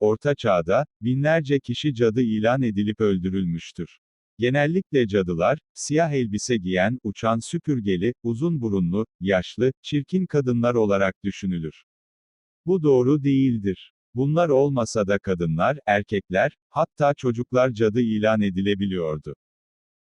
Orta Çağ'da, binlerce kişi cadı ilan edilip öldürülmüştür. Genellikle cadılar, siyah elbise giyen, uçan süpürgeli, uzun burunlu, yaşlı, çirkin kadınlar olarak düşünülür. Bu doğru değildir. Bunlar olmasa da kadınlar, erkekler, hatta çocuklar cadı ilan edilebiliyordu.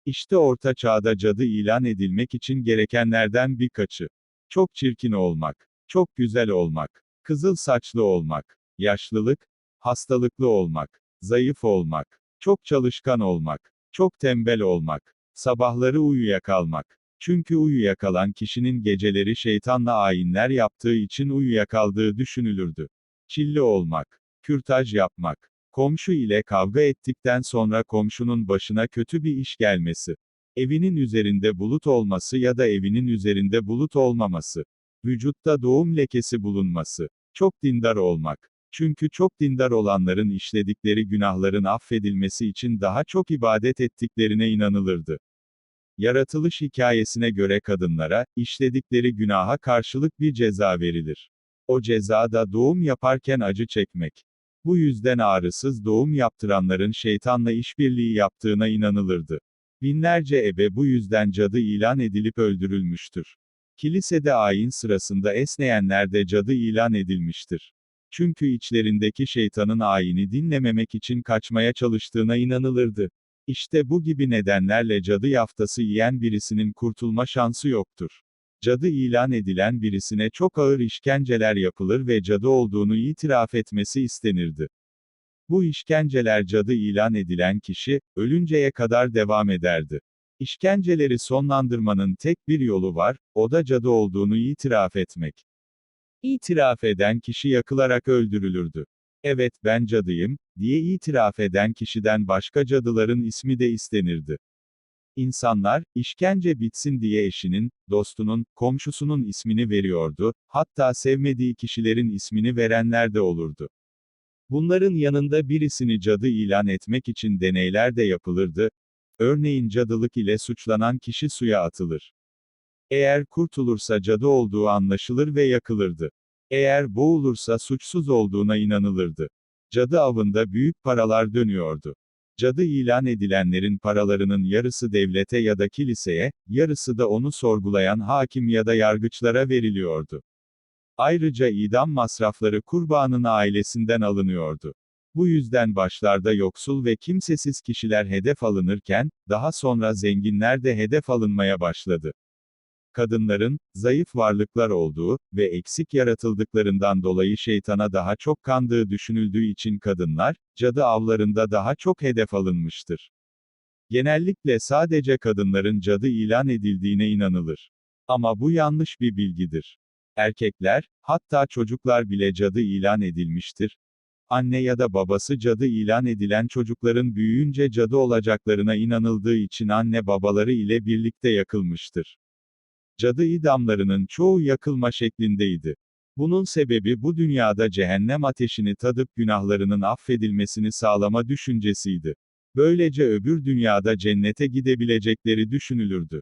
İşte Orta Çağ'da cadı ilan edilmek için gerekenlerden birkaçı. Çok çirkin olmak, çok güzel olmak, kızıl saçlı olmak, yaşlılık, hastalıklı olmak, zayıf olmak, çok çalışkan olmak, çok tembel olmak, sabahları uyuyakalmak. Çünkü uyuyakalan kişinin geceleri şeytanla ayinler yaptığı için uyuyakaldığı düşünülürdü. Çilli olmak, kürtaj yapmak, komşu ile kavga ettikten sonra komşunun başına kötü bir iş gelmesi, evinin üzerinde bulut olması ya da evinin üzerinde bulut olmaması, vücutta doğum lekesi bulunması, çok dindar olmak. Çünkü çok dindar olanların işledikleri günahların affedilmesi için daha çok ibadet ettiklerine inanılırdı. Yaratılış hikayesine göre kadınlara, işledikleri günaha karşılık bir ceza verilir. O ceza da doğum yaparken acı çekmek. Bu yüzden ağrısız doğum yaptıranların şeytanla işbirliği yaptığına inanılırdı. Binlerce ebe bu yüzden cadı ilan edilip öldürülmüştür. Kilisede ayin sırasında esneyenler de cadı ilan edilmiştir. Çünkü içlerindeki şeytanın ayini dinlememek için kaçmaya çalıştığına inanılırdı. İşte bu gibi nedenlerle cadı yaftası yiyen birisinin kurtulma şansı yoktur. Cadı ilan edilen birisine çok ağır işkenceler yapılır ve cadı olduğunu itiraf etmesi istenirdi. Bu işkenceler cadı ilan edilen kişi, ölünceye kadar devam ederdi. İşkenceleri sonlandırmanın tek bir yolu var, o da cadı olduğunu itiraf etmek. İtiraf eden kişi yakılarak öldürülürdü. Evet ben cadıyım, diye itiraf eden kişiden başka cadıların ismi de istenirdi. İnsanlar, işkence bitsin diye eşinin, dostunun, komşusunun ismini veriyordu, hatta sevmediği kişilerin ismini verenler de olurdu. Bunların yanında birisini cadı ilan etmek için deneyler de yapılırdı. Örneğin cadılık ile suçlanan kişi suya atılır. Eğer kurtulursa cadı olduğu anlaşılır ve yakılırdı. Eğer boğulursa suçsuz olduğuna inanılırdı. Cadı avında büyük paralar dönüyordu. Cadı ilan edilenlerin paralarının yarısı devlete ya da kiliseye, yarısı da onu sorgulayan hakim ya da yargıçlara veriliyordu. Ayrıca idam masrafları kurbanın ailesinden alınıyordu. Bu yüzden başlarda yoksul ve kimsesiz kişiler hedef alınırken, daha sonra zenginler de hedef alınmaya başladı. Kadınların, zayıf varlıklar olduğu ve eksik yaratıldıklarından dolayı şeytana daha çok kandığı düşünüldüğü için kadınlar, cadı avlarında daha çok hedef alınmıştır. Genellikle sadece kadınların cadı ilan edildiğine inanılır. Ama bu yanlış bir bilgidir. Erkekler, hatta çocuklar bile cadı ilan edilmiştir. Anne ya da babası cadı ilan edilen çocukların büyüyünce cadı olacaklarına inanıldığı için anne babaları ile birlikte yakılmıştır. Cadı idamlarının çoğu yakılma şeklindeydi. Bunun sebebi bu dünyada cehennem ateşini tadıp günahlarının affedilmesini sağlama düşüncesiydi. Böylece öbür dünyada cennete gidebilecekleri düşünülürdü.